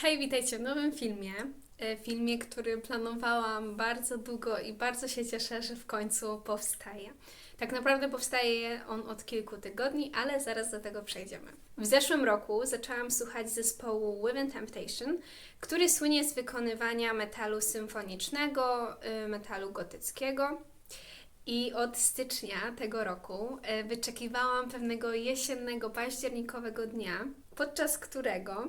Hej, witajcie w nowym filmie. E, Filmie, który planowałam bardzo długo i bardzo się cieszę, że w końcu powstaje. Tak naprawdę powstaje on od kilku tygodni, ale zaraz do tego przejdziemy. W zeszłym roku zaczęłam słuchać zespołu Within Temptation, który słynie z wykonywania metalu symfonicznego, y, metalu gotyckiego. I od stycznia tego roku e, wyczekiwałam pewnego jesiennego, październikowego dnia, podczas którego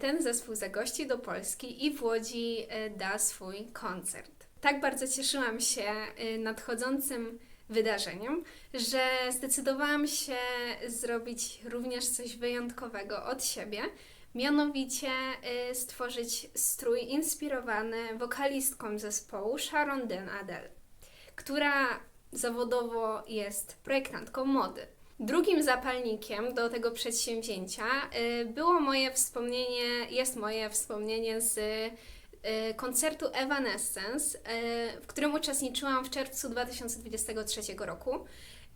ten zespół zagości do Polski i w Łodzi e, da swój koncert. Tak bardzo cieszyłam się e, nadchodzącym wydarzeniem, że zdecydowałam się zrobić również coś wyjątkowego od siebie, mianowicie e, stworzyć strój inspirowany wokalistką zespołu Sharon Den Adel która zawodowo jest projektantką mody. Drugim zapalnikiem do tego przedsięwzięcia y, było moje wspomnienie, jest moje wspomnienie z y, koncertu Evanescence, y, w którym uczestniczyłam w czerwcu 2023 roku.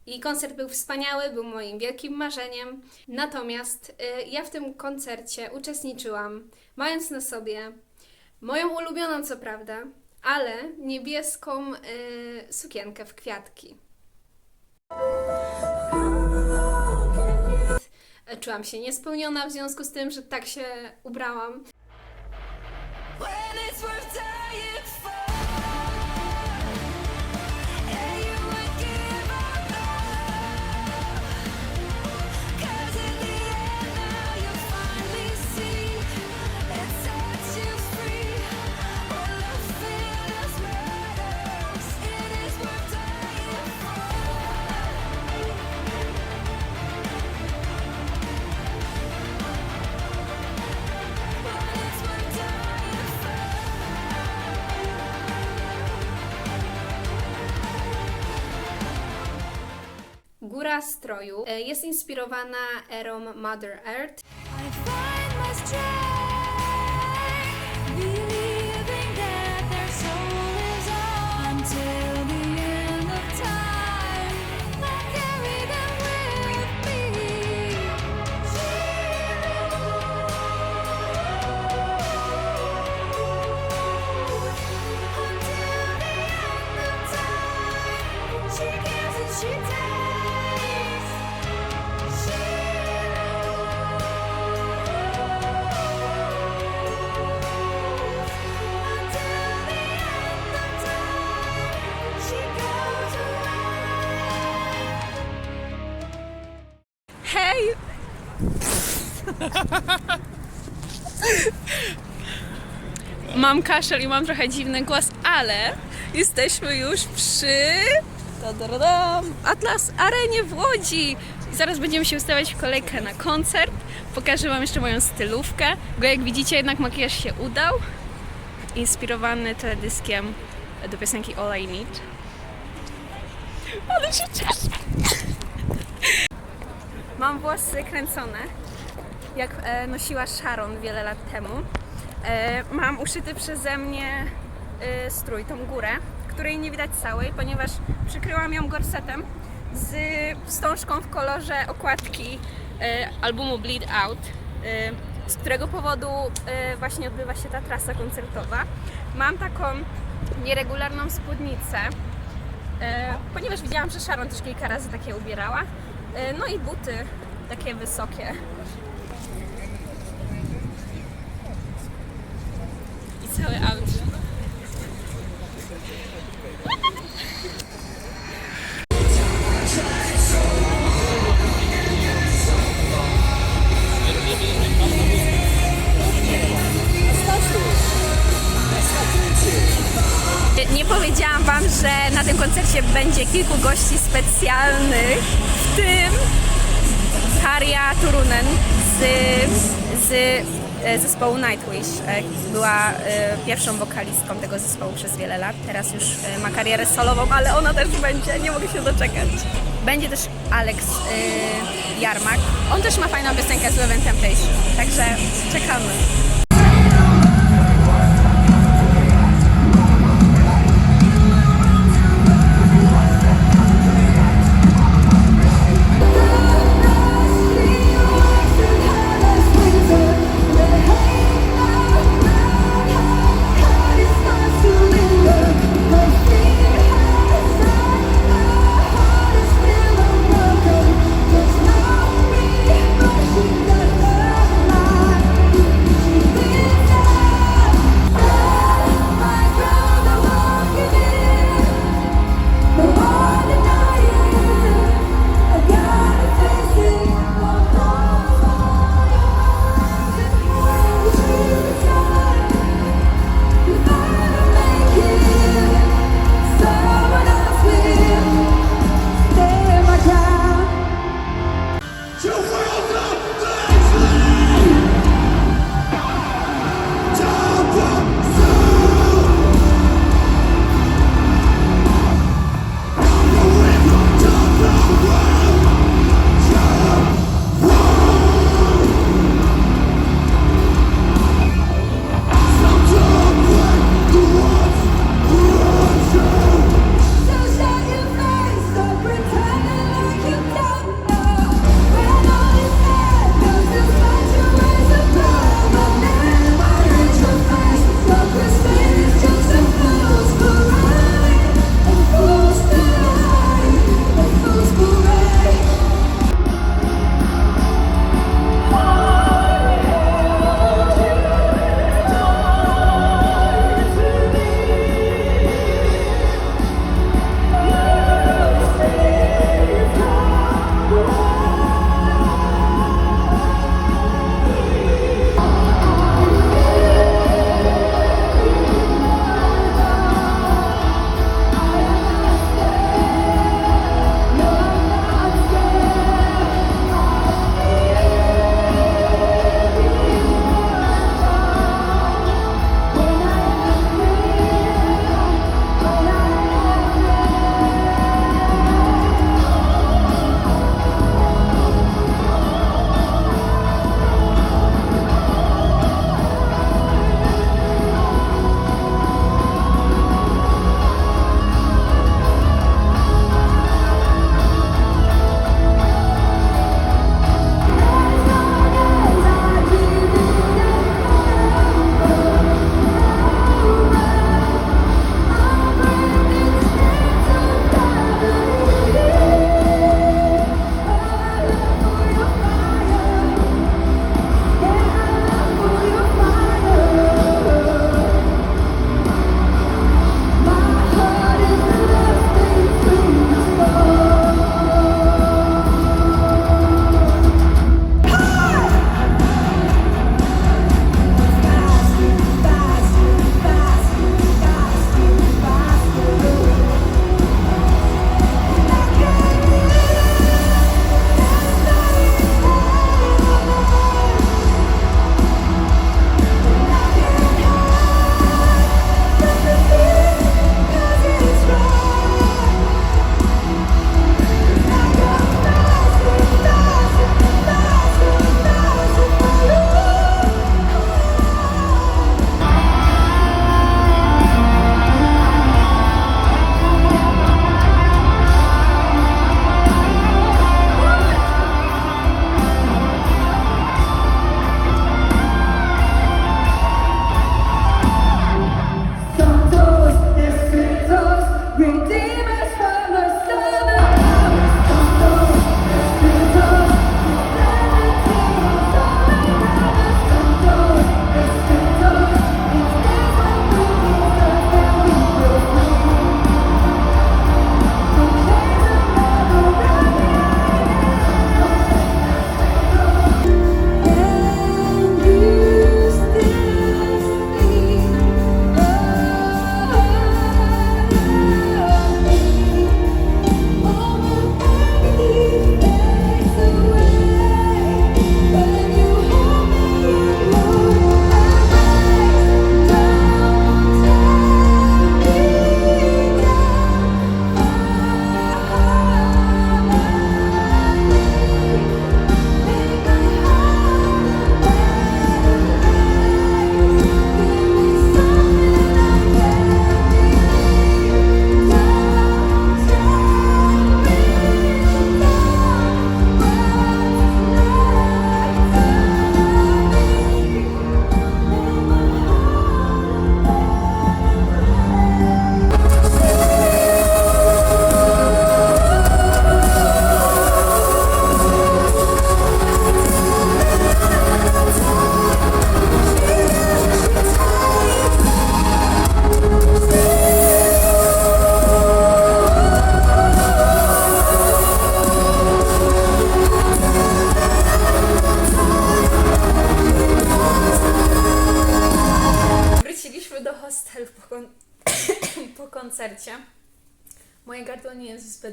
I koncert był wspaniały, był moim wielkim marzeniem. Natomiast ja w tym koncercie uczestniczyłam, mając na sobie moją ulubioną, co prawda, ale niebieską sukienkę w kwiatki. Czułam się niespełniona w związku z tym, że tak się ubrałam. Stroju y, jest inspirowana erą Mother Earth. Mam kaszel i mam trochę dziwny głos, ale jesteśmy już przy Atlas Arenie w Łodzi. I zaraz będziemy się ustawiać w kolejkę na koncert. Pokażę Wam jeszcze moją stylówkę, bo jak widzicie jednak makijaż się udał. Inspirowany teledyskiem do piosenki All I Need. Ale się cieszę! Mam włosy kręcone, jak e, nosiła Sharon wiele lat temu. E, mam uszyty przeze mnie e, strój, tą górę, której nie widać całej, ponieważ przykryłam ją gorsetem z wstążką w kolorze okładki e, albumu Bleed Out, z którego powodu właśnie odbywa się ta trasa koncertowa. Mam taką nieregularną spódnicę, ponieważ widziałam, że Sharon też kilka razy takie ubierała. No i buty takie wysokie. Cały outfit. Nie powiedziałam Wam, że na tym koncercie będzie kilku gości specjalnych, w tym Karia Turunen z, z zespołu Nightwish. E, Była e, pierwszą wokalistką tego zespołu przez wiele lat. Teraz już e, ma karierę solową, ale ona też będzie, nie mogę się doczekać. Będzie też Alex e, Jarmak. On też ma fajną piosenkę z Within Temptation, także czekamy.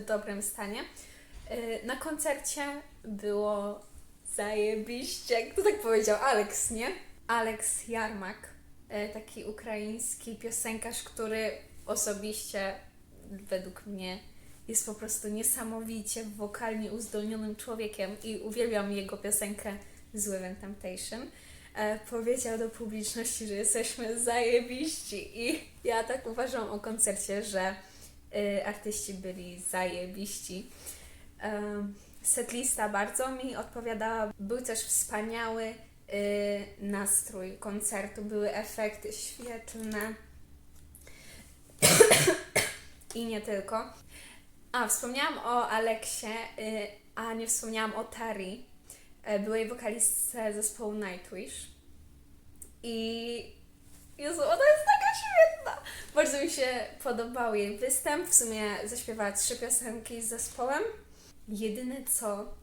Dobrym stanie. Yy, Na koncercie było zajebiście, jak to tak powiedział Alex, nie? Alex Jarmak, yy, taki ukraiński piosenkarz, który osobiście według mnie jest po prostu niesamowicie wokalnie uzdolnionym człowiekiem i uwielbiam jego piosenkę Zły Temptation. E, powiedział do publiczności, że jesteśmy zajebiści i ja tak uważam o koncercie, że y, artyści byli zajebiści. Setlista bardzo mi odpowiadała. Był też wspaniały y, nastrój koncertu, były efekty świetlne i nie tylko. A, wspomniałam o Aleksie, y, a nie wspomniałam o Tari, y, byłej wokalistce zespołu Nightwish. I Jezu, ona jest! Bardzo mi się podobał jej występ. W sumie zaśpiewała trzy piosenki z zespołem. Jedyne co,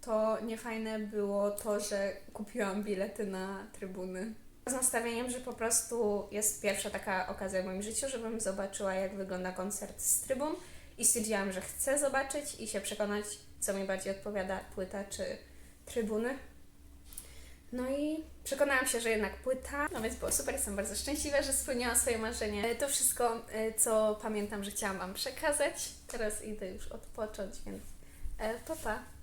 to niefajne było to, że kupiłam bilety na trybuny. Z nastawieniem, że po prostu jest pierwsza taka okazja w moim życiu, żebym zobaczyła, jak wygląda koncert z trybun. I stwierdziłam, że chcę zobaczyć i się przekonać, co mi bardziej odpowiada, płyta czy trybuny. No i przekonałam się, że jednak płyta, no więc było super, jestem bardzo szczęśliwa, że spełniłam swoje marzenie. E, To wszystko, e, co pamiętam, że chciałam Wam przekazać. Teraz idę już odpocząć, więc e, pa pa!